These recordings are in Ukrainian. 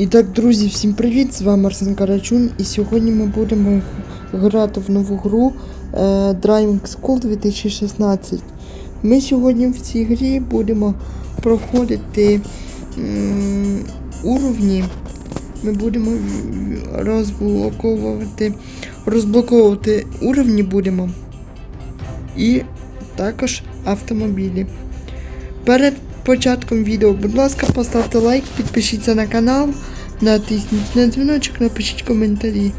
І так, друзі, всім привіт! З вами Арсен Карачун, і сьогодні ми будемо грати в нову гру е, Driving School 2016. Ми сьогодні в цій грі будемо проходити м, уровні. Ми будемо розблоковувати, розблоковувати уровні будемо. І також автомобілі. Перед початком відео, будь ласка, поставте лайк, підпишіться на канал, натисніть на дзвіночок, напишіть коментарі.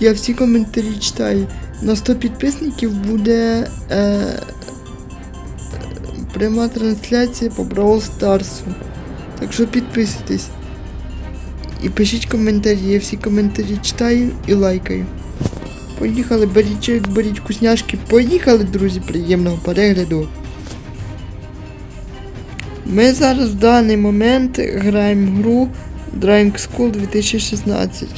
Я всі коментарі читаю. На 100 підписників буде е, пряма трансляція по Brawl Старсу. Так що підписуйтесь. І пишіть коментарі, я всі коментарі читаю і лайкаю. Поїхали, беріть чайок, беріть вкусняшки. Поїхали, друзі, приємного перегляду. Ми зараз в даний момент граємо гру Driving School 2016.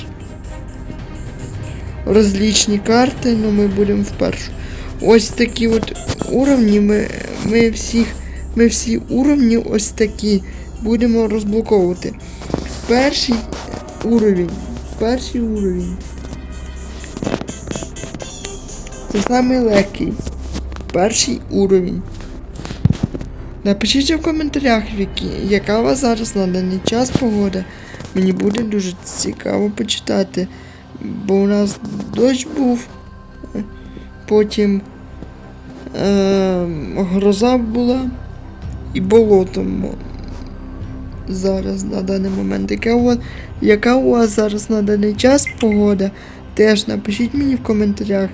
Розлічні карти, ну ми будемо вперше. Ось такі от уровні. Ми, ми, всіх, ми всі уровні ось такі будемо розблоковувати. Перший уровень. Перший уровень. Це самий легкий. Перший уровень. Напишіть в коментарях, яка у вас зараз на даний час погода. Мені буде дуже цікаво почитати. Бо у нас дощ був, потім е, гроза була і болото зараз на даний момент. Яка у, вас, яка у вас зараз на даний час погода? Теж напишіть мені в коментарях.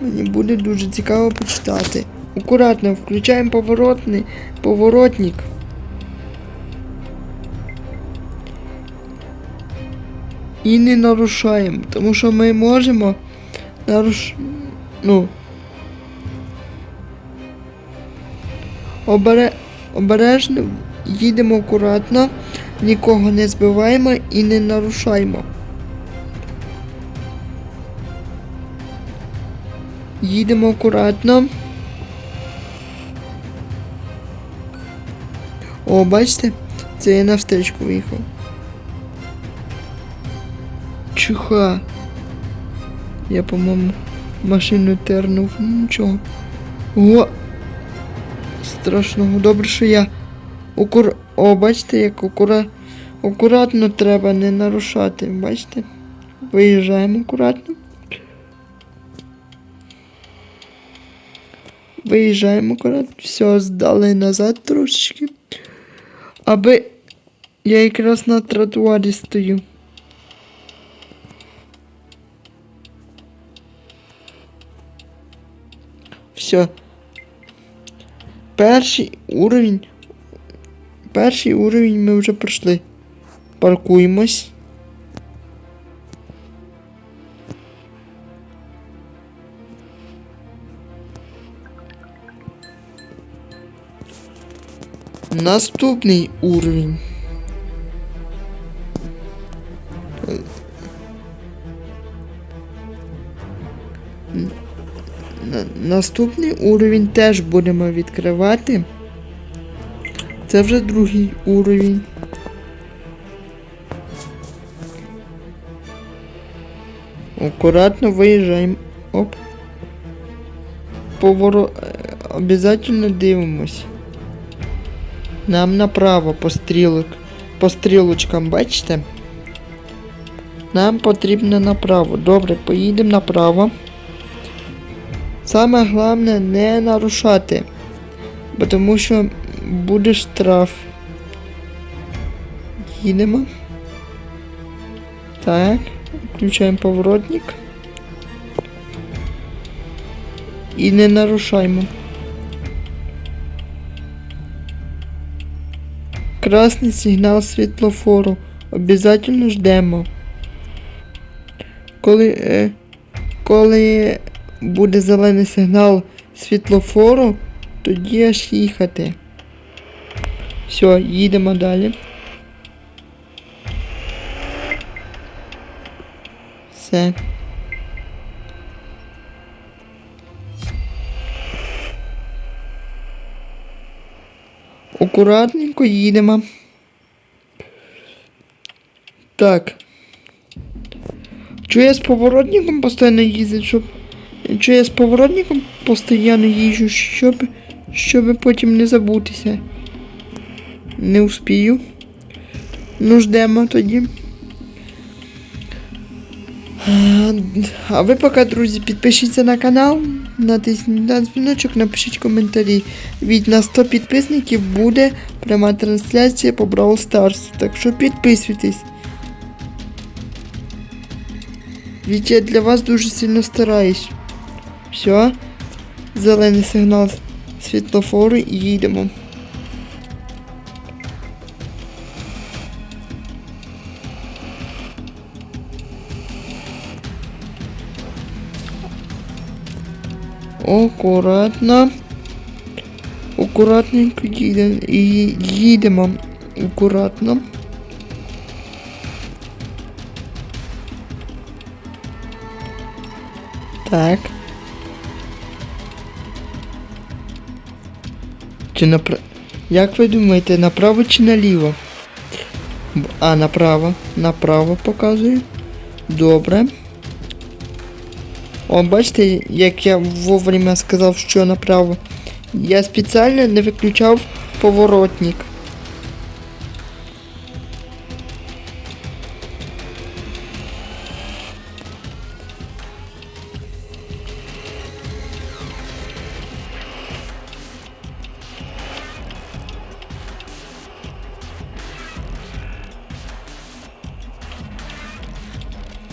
Мені буде дуже цікаво почитати. Аккуратно, включаємо поворотний поворотник. І не нарушаємо, тому що ми можемо наруш... ну, обере... обережно їдемо акуратно, нікого не збиваємо і не нарушаємо. Їдемо акуратно. О, бачите? Це я на встречку виїхав. Чуха. Я, по-моєму, машину тернув. Ну, Нічого. О! Страшного. Добре, що я акур... О, бачите, як акура... акуратно треба не нарушати. Бачите? Виїжджаємо акуратно. Виїжджаємо акуратно. Все, здали назад трошечки. Аби я якраз на тротуарі стою. Все. Перший уровень. Перший уровень ми вже пройшли. Паркуємось. Наступний уровень. Наступний уровень теж будемо відкривати. Це вже другий уровень. Акуратно виїжджаємо. Оп. Поворот. Обязательно дивимось. Нам направо по стрілок. По стрілочкам, бачите? Нам потрібно направо. Добре, поїдемо направо. Саме головне не нарушати. Бо тому що буде штраф. Їдемо. Так, включаємо поворотник. І не нарушаємо. Красний сигнал світлофору. Обязательно ждемо. Коли, е, коли буде зелений сигнал світлофору, тоді аж їхати. Все, їдемо далі. Все. Так. Чого я з поворотником постійно їздю, щоб. Чого я з поворотником постійно їжджу, щоб. Щоб потім не забутися. Не успію. Ну, ждемо тоді. А, ви поки, друзі, підпишіться на канал, на дзвіночок, напишіть коментарі. Від на 100 підписників буде пряма трансляція по Brawl Stars. Так що підписуйтесь. Від я для вас дуже сильно стараюсь. Все. Зелений сигнал світлофору і їдемо. Акуратно. Акуратненько їдемо. Їдемо. Акуратно. Так. Чи направо? Як ви думаєте, направо чи наліво? А, направо. Направо показую. Добре. О, бачите, як я вовремя сказав, що направо. Я спеціально не виключав поворотник.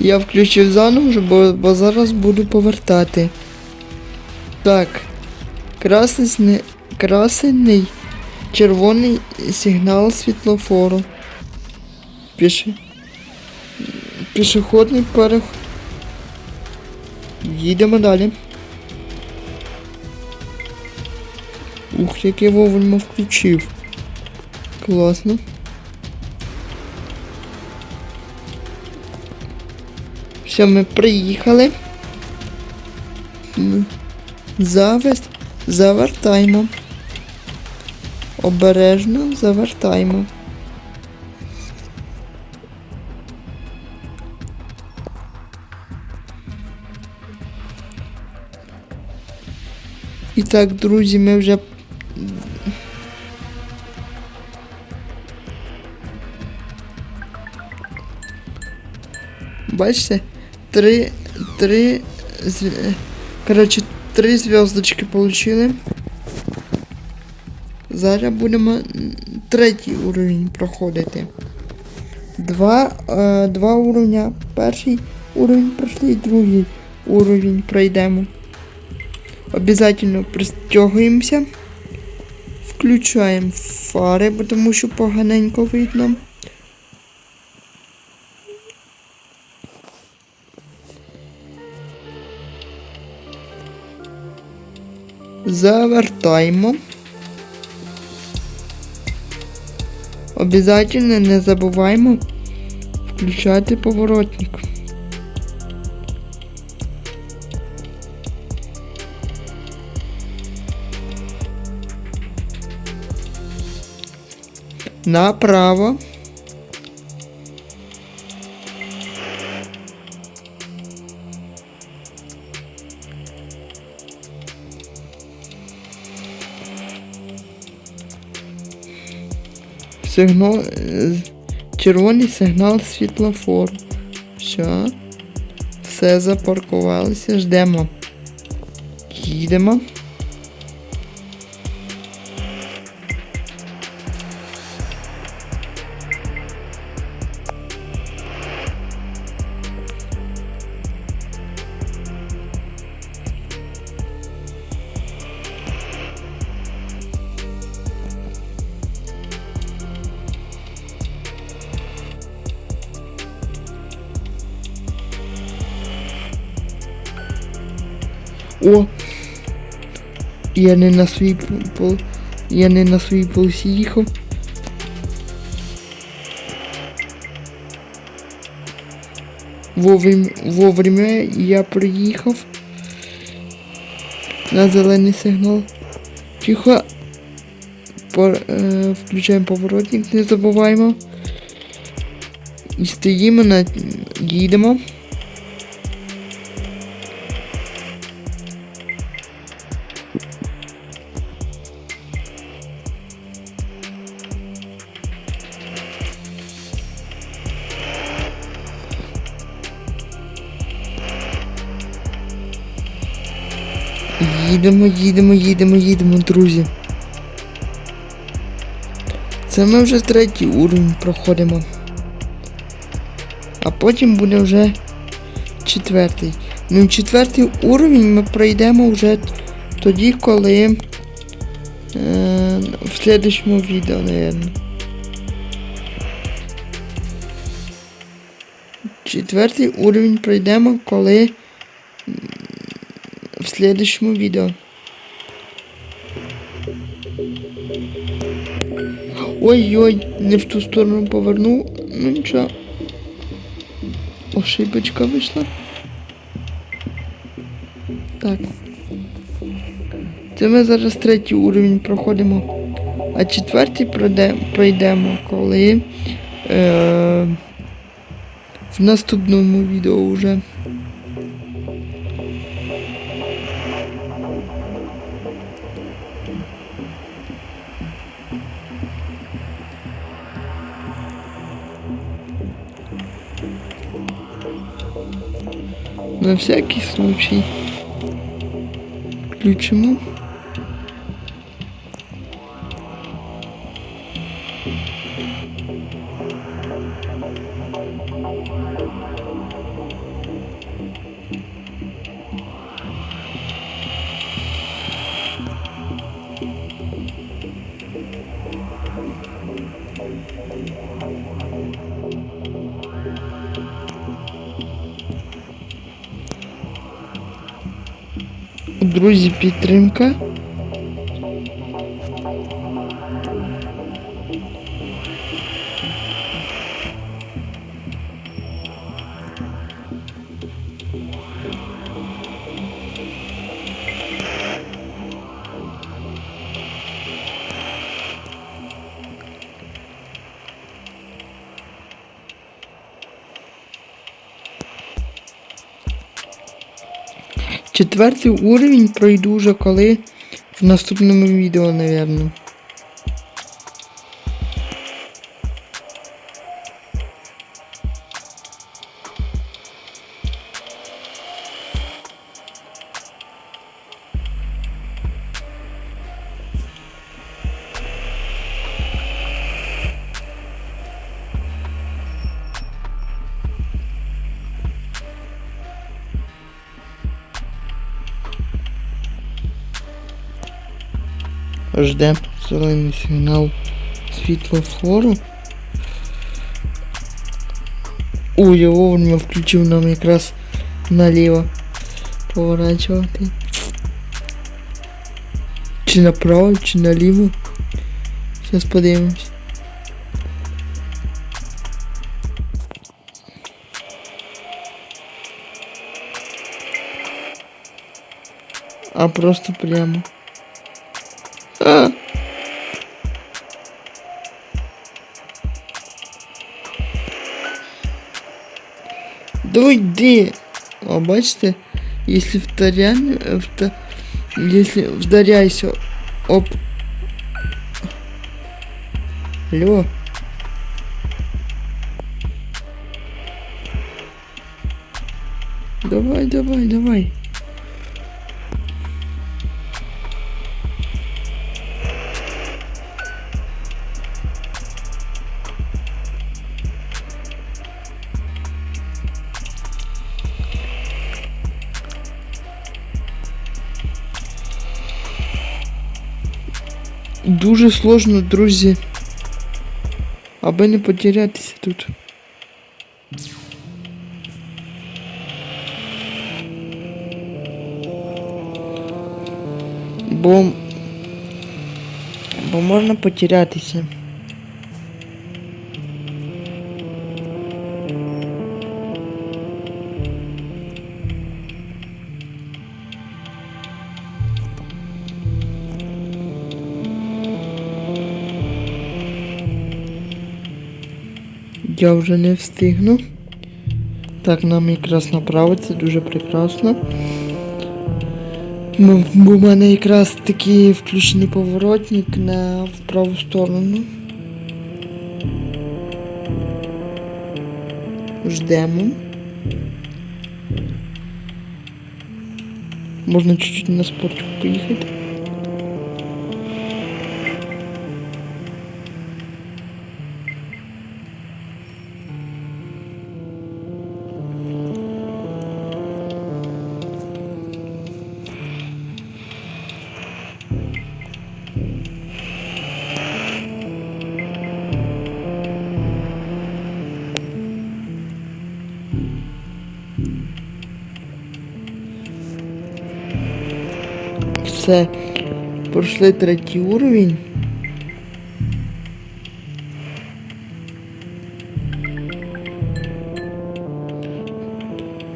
Я включив заново, бо, бо зараз буду повертати. Так. Красний, сни- красний червоний сигнал світлофору. Піше. Пішохідний перех. Їдемо далі. Ух, як я вовремя включив. Класно. Все, ми приїхали. М, Завес... Завертаємо. Обережно завертаємо. І так, друзі, ми вже. Бачите? Три. Три. Коротше, три зв'язочки получили. Зараз будемо третій уровень проходити. Два, е, два уровня. Перший уровень пройшли, другий уровень пройдемо. Обязательно пристягуємося. Включаємо фари, тому що поганенько видно. Завертаємо. Обязательно не забуваємо включати поворотник. Направо. Сигнал. е, Червоний сигнал світлофору. Все. Все запаркувалися. Ждемо. Їдемо. О! Я не на свій пол-. Я не на свій полосі їхав. Вовремя, вовремя я приїхав. На зелений сигнал. Тихо. Пор, е, включаємо поворотник, не забуваємо. І стоїмо на. їдемо. Їдемо, їдемо, їдемо, їдемо, друзі. Це ми вже третій уровень проходимо. А потім буде вже четвертий. Ну, четвертий уровень ми пройдемо вже тоді, коли е, в следующому відео, наверное. Четвертий уровень пройдемо, коли в следующому відео. Ой-ой, не в ту сторону повернув. Ну нічого. Ошибочка вийшла. Так. Це ми зараз третій уровень проходимо. А четвертий пройдемо, коли е, в наступному відео вже. На всякий случай. Включимо. Друзі, підтримка. Четвертий уровень пройду вже коли в наступному відео, напевно. Ждемо зелений сигнал світлофору. Ой, я вовремя включив нам якраз наліво поворачувати. Чи направо, чи наліво. Зараз подивимось. А просто прямо. дойди. А бачите, якщо вдаряємо, вта... якщо вдаряйся оп, Алло. Давай, давай, давай. Дуже сложно, друзі. Аби не потерятися тут. Бо. Бо можна потерятися. Я вже не встигну. Так, нам якраз направо, дуже прекрасно. Ну, Бо в мене якраз такий включений поворотник на в праву сторону. Ждемо. Можна чуть-чуть на спортик поїхати. Все. Пройшли третій уровень.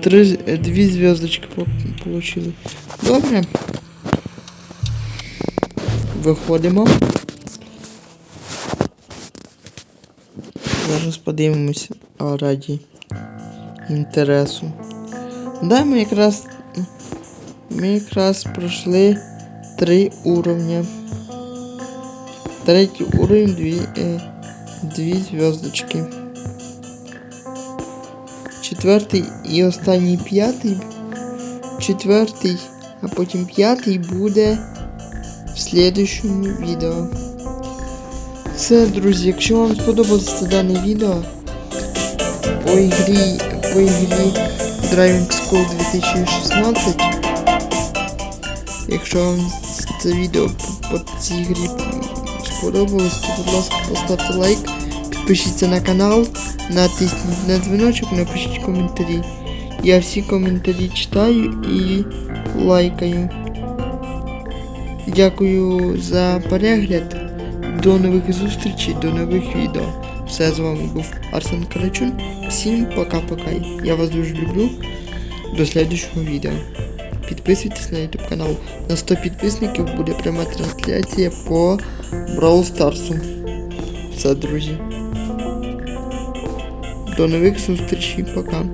Три, е, дві зв'язочки получили. Добре. Виходимо. Зараз подивимося а, раді інтересу. Да, ми якраз ми якраз пройшли три уровня. Третій уровень дві, е, дві зв'язочки. Четвертий і останній п'ятий. Четвертий, а потім п'ятий буде в слідущому відео. Все, друзі, якщо вам сподобалося дане відео по ігрі, по ігрі Driving School 2016. Якщо вам це відео по, по цій грі сподобалось, то будь ласка поставте лайк, підпишіться на канал, натисніть на дзвіночок, напишіть коментарі. Я всі коментарі читаю і лайкаю. Дякую за перегляд. До нових зустрічей, до нових відео. Все з вами був Арсен Карачун. Всім пока-пока. Я вас дуже люблю. До слідчого відео. Підписуйтесь на YouTube канал. На 100 підписників буде пряма трансляція по Brawl Старсу. Все, друзі. До нових зустрічей. Пока.